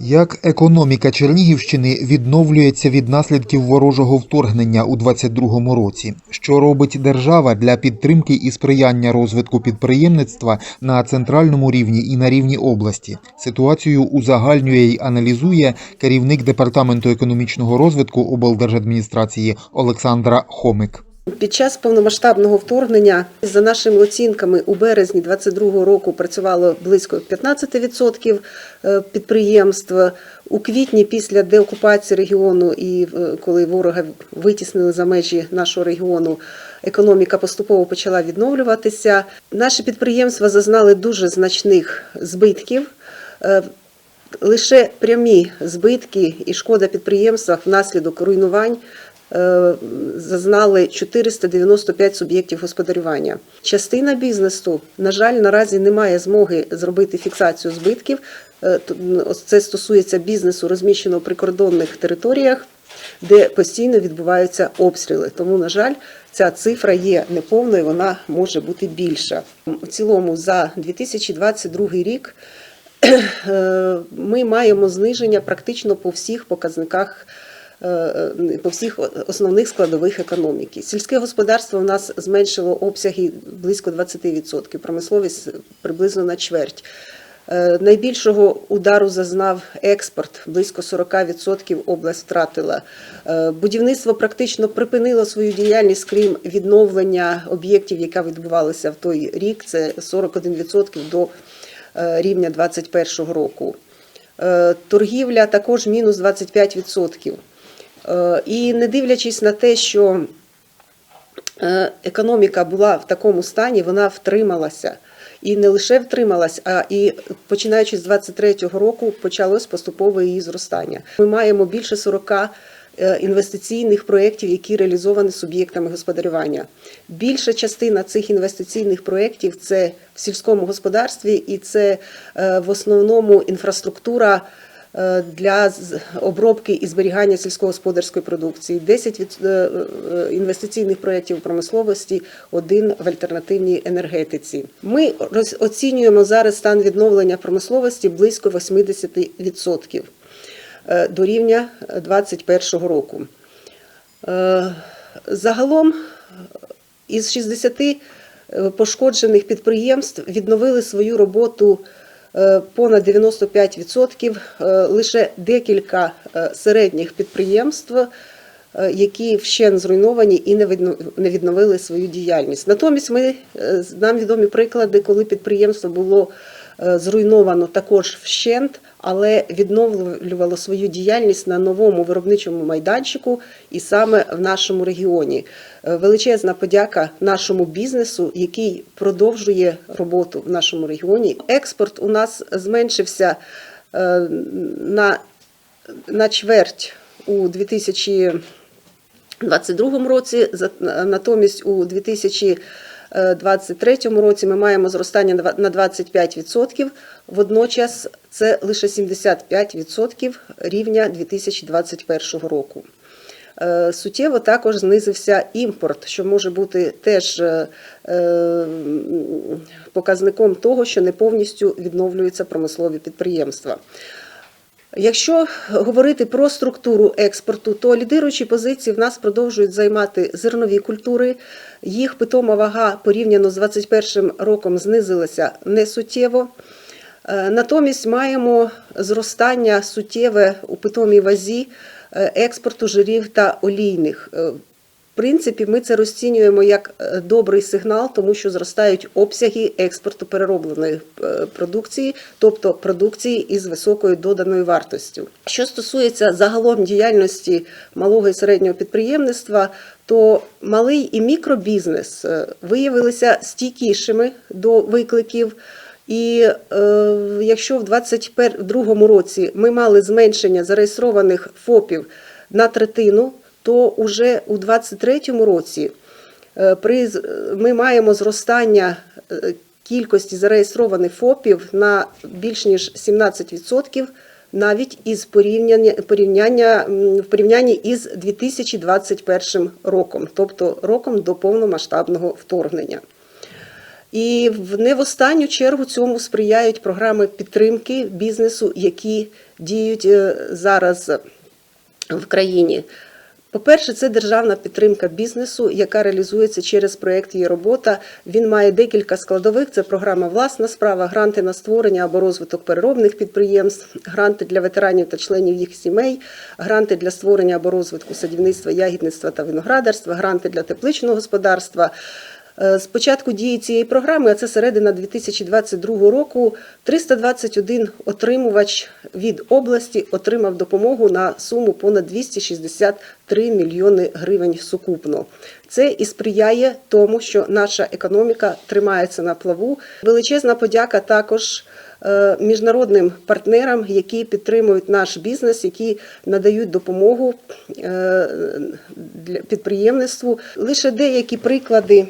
Як економіка Чернігівщини відновлюється від наслідків ворожого вторгнення у 2022 році? Що робить держава для підтримки і сприяння розвитку підприємництва на центральному рівні і на рівні області? Ситуацію узагальнює й аналізує керівник департаменту економічного розвитку облдержадміністрації Олександра Хомик. Під час повномасштабного вторгнення, за нашими оцінками, у березні 2022 року працювало близько 15% е, підприємств. У квітні, після деокупації регіону і е, коли ворога витіснили за межі нашого регіону, економіка поступово почала відновлюватися. Наші підприємства зазнали дуже значних збитків. Е, Лише прямі збитки і шкода підприємства внаслідок руйнувань зазнали 495 суб'єктів господарювання. Частина бізнесу, на жаль, наразі не має змоги зробити фіксацію збитків. Е, Це стосується бізнесу, розміщеного в прикордонних територіях, де постійно відбуваються обстріли. Тому, на жаль, ця цифра є неповною, вона може бути більша. В цілому за 2022 рік е, ми маємо зниження практично по всіх показниках. Е, е, По всіх основних складових економіки. Сільське господарство у нас зменшило обсяги близько 20%, промисловість приблизно на чверть. Е, Найбільшого удару зазнав експорт, близько 40% область втратила. Будівництво практично припинило свою діяльність, крім відновлення об'єктів, яка відбувалася в той рік. Це 41% до рівня 2021 року. Торгівля також мінус 25%. Е, І не дивлячись на те, що е, економіка була в такому стані, вона втрималася. І не лише втрималась, а і починаючи з 23-го року почалось поступове її зростання. Ми маємо більше 40 е, інвестиційних проєктів, які реалізовані суб'єктами господарювання. Більша частина цих інвестиційних проєктів це в сільському господарстві, і це в основному інфраструктура для обробки і зберігання сільськогосподарської продукції, 10 від- е, е, інвестиційних проєктів промисловості, один в альтернативній енергетиці. Ми оцінюємо зараз стан відновлення промисловості близько 80% е, до рівня 2021 року. Е, Загалом із 60 е, пошкоджених підприємств відновили свою роботу е, понад 95%, е, лише декілька е, середніх підприємств, е, які вщен зруйновані і не відно- відновили свою діяльність. Натомість ми е, нам відомі приклади, коли підприємство було е, зруйновано також вщент, але відновлювало свою діяльність на новому виробничому майданчику і саме в нашому регіоні. Е, Величезна подяка нашому бізнесу, який продовжує роботу в нашому регіоні. Експорт у нас зменшився е, на, на чверть у 2022 році. Натомість у 2023 році ми маємо зростання на два- на 25%. Водночас це лише 75% рівня 2021 року. Е, Суттєво також знизився імпорт, що може бути теж е, е, показником того, що не повністю відновлюються промислові підприємства. Якщо говорити про структуру експорту, то лідируючі позиції в нас продовжують займати зернові культури. Їх питома вага порівняно з 2021 роком знизилася несуттєво. Е, Натомість маємо зростання суттєве у питомій вазі е, експорту жирів та олійних. Принципі, ми це розцінюємо як е, добрий сигнал, тому що зростають обсяги експорту переробленої е, продукції, тобто продукції із високою доданою вартостю. Що стосується загалом діяльності малого і середнього підприємництва, то малий і мікробізнес е, виявилися стійкішими до викликів. І е, якщо в 2022 році ми мали зменшення зареєстрованих ФОПів на третину, то уже у 2023 році е, при, ми маємо зростання е, кількості зареєстрованих ФОПів на більш ніж 17%, навіть із порівняння, порівняння, в порівнянні із 2021 роком, тобто роком до повномасштабного вторгнення. І не в останню чергу цьому сприяють програми підтримки бізнесу, які діють е, зараз в країні. По-перше, це державна підтримка бізнесу, яка реалізується через проєкт «Є робота». Він має декілька складових: це програма Власна справа, гранти на створення або розвиток переробних підприємств, гранти для ветеранів та членів їх сімей, гранти для створення або розвитку садівництва, ягідництва та виноградарства, гранти для тепличного господарства. Е, З початку дії цієї програми, а це середина 2022 року, 321 отримувач від області отримав допомогу на суму понад 263 мільйони гривень сукупно. Це і сприяє тому, що наша економіка тримається на плаву. Величезна подяка також е, міжнародним партнерам, які підтримують наш бізнес, які надають допомогу е, для підприємництву. Лише деякі приклади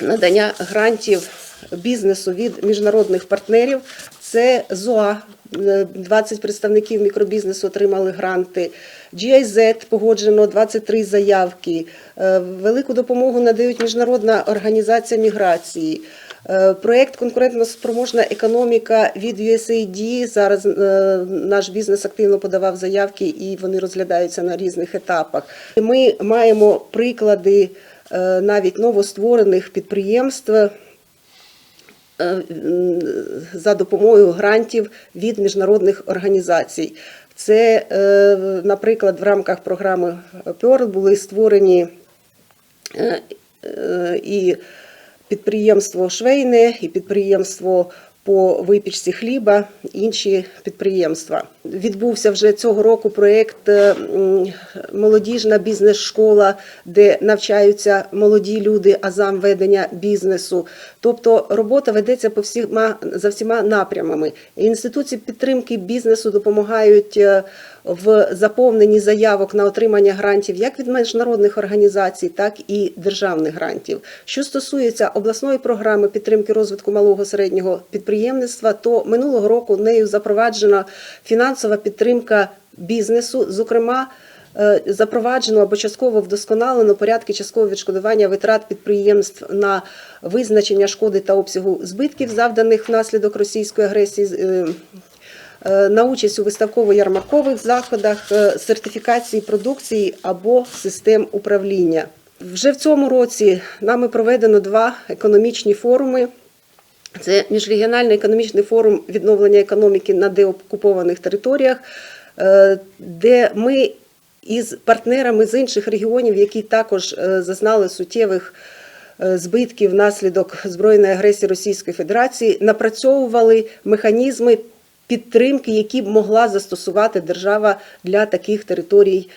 надання грантів бізнесу від міжнародних партнерів. Це ЗОА, е, 20 представників мікробізнесу отримали гранти. GIZ погоджено 23 заявки. Е, Велику допомогу надають Міжнародна організація міграції. Е, Проєкт конкурентно-спроможна економіка від USAID. Зараз е, наш бізнес активно подавав заявки і вони розглядаються на різних етапах. Ми маємо приклади е, навіть новостворених підприємств. е, За допомогою грантів від міжнародних організацій. Це, е, наприклад, в рамках програми Pearl були створені е, е, і підприємство Швейне, і підприємство по випічці хліба, інші підприємства. Відбувся вже цього року проєкт е, молодіжна бізнес-школа, де навчаються молоді люди азам ведення бізнесу. Тобто робота ведеться по всіма за всіма напрямами. Інституції підтримки бізнесу допомагають е, в заповненні заявок на отримання грантів як від міжнародних організацій, так і державних грантів. Що стосується обласної програми підтримки розвитку малого середнього підприємництва, то минулого року нею запроваджена фінансова підтримка бізнесу, зокрема. е, Запроваджено або частково вдосконалено порядки часткового відшкодування витрат підприємств на визначення шкоди та обсягу збитків, завданих внаслідок російської агресії е, е, на участь у виставково-ярмаркових заходах, сертифікації продукції або систем управління. Вже в цьому році нами проведено два економічні форуми. Це міжрегіональний економічний форум відновлення економіки на деокупованих територіях, е, де ми із партнерами з інших регіонів, які також е, зазнали суттєвих е, збитків внаслідок збройної агресії Російської Федерації, напрацьовували механізми підтримки, які б могла застосувати держава для таких територій,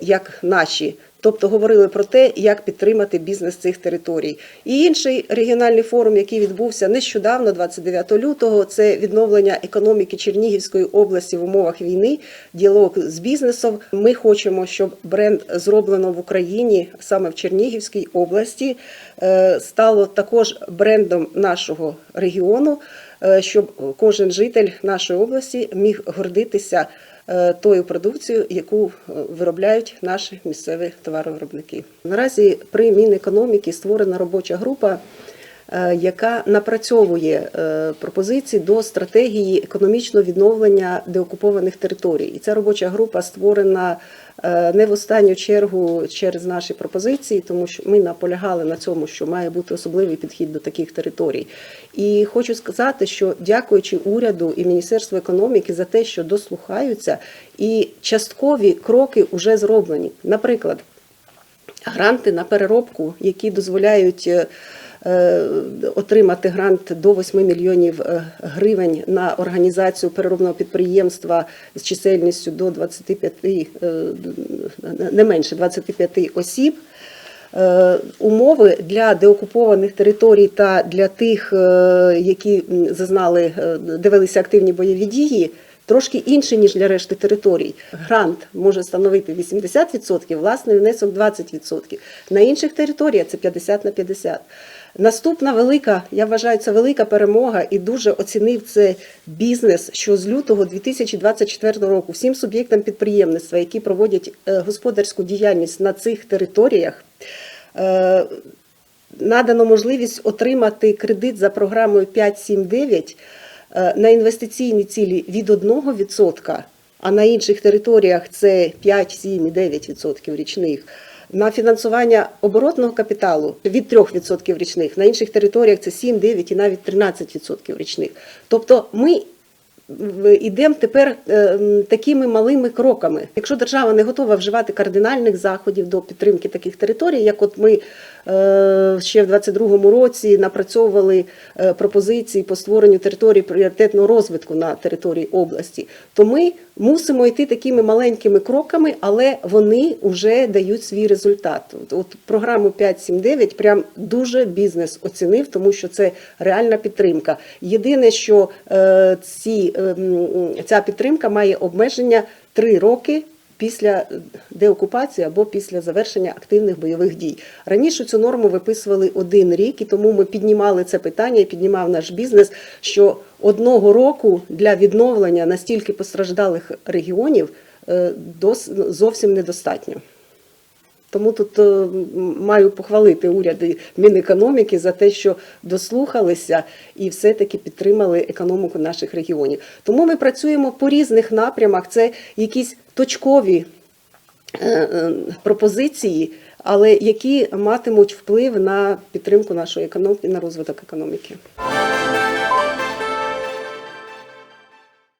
як наші. Тобто говорили про те, як підтримати бізнес цих територій. І інший регіональний форум, який відбувся нещодавно, 29 лютого, це відновлення економіки Чернігівської області в умовах війни, діалог з бізнесом. Ми хочемо, щоб бренд зроблено в Україні, саме в Чернігівській області, е, стало також брендом нашого регіону, щоб кожен житель нашої області міг гордитися е, тою продукцією, яку е, виробляють наші місцеві товаровиробники. Наразі при Мінекономіки створена робоча група. Е, Яка напрацьовує е, пропозиції до стратегії економічного відновлення деокупованих територій, і ця робоча група створена е, не в останню чергу через наші пропозиції, тому що ми наполягали на цьому, що має бути особливий підхід до таких територій. І хочу сказати, що дякуючи уряду і Міністерству економіки за те, що дослухаються, і часткові кроки вже зроблені. Наприклад, гранти на переробку, які дозволяють. Е, Отримати грант до 8 мільйонів е, гривень на організацію переробного підприємства з чисельністю до 25, е, не менше 25 осіб. Умови для деокупованих територій та для тих, які зазнали, довелися активні бойові дії, трошки інші, ніж для решти територій. Грант може становити 80%, власний внесок 20%. На інших територіях це 50 на 50. Наступна велика, я вважаю, це велика перемога і дуже оцінив це бізнес, що з лютого 2024 року всім суб'єктам підприємництва, які проводять е, господарську діяльність на цих територіях, е, надано можливість отримати кредит за програмою 579 е, на інвестиційні цілі від 1%, а на інших територіях це 5, 7 і 9% річних. На фінансування оборотного капіталу від 3% річних, на інших територіях це 7, 9 і навіть 13% річних. Тобто ми Ідемо тепер е, такими малими кроками. Якщо держава не готова вживати кардинальних заходів до підтримки таких територій, як от ми ще в 22-му році напрацьовували е, пропозиції по створенню територій пріоритетного розвитку на території області, то ми мусимо йти такими маленькими кроками, але вони вже дають свій результат. От, програму 5.7.9 прям дуже бізнес оцінив, тому що це реальна підтримка. Єдине, що е, ці, е, ця підтримка має обмеження 3 роки. Після деокупації або після завершення активних бойових дій раніше цю норму виписували один рік, і тому ми піднімали це питання і піднімав наш бізнес. Що одного року для відновлення настільки постраждалих регіонів е, зовсім недостатньо. Тому тут е, маю похвалити уряд і Мінекономіки за те, що дослухалися і все-таки підтримали економіку наших регіонів. Тому ми працюємо по різних напрямах. Це якісь точкові е, е, пропозиції, але які матимуть вплив на підтримку нашої економіки, на розвиток економіки.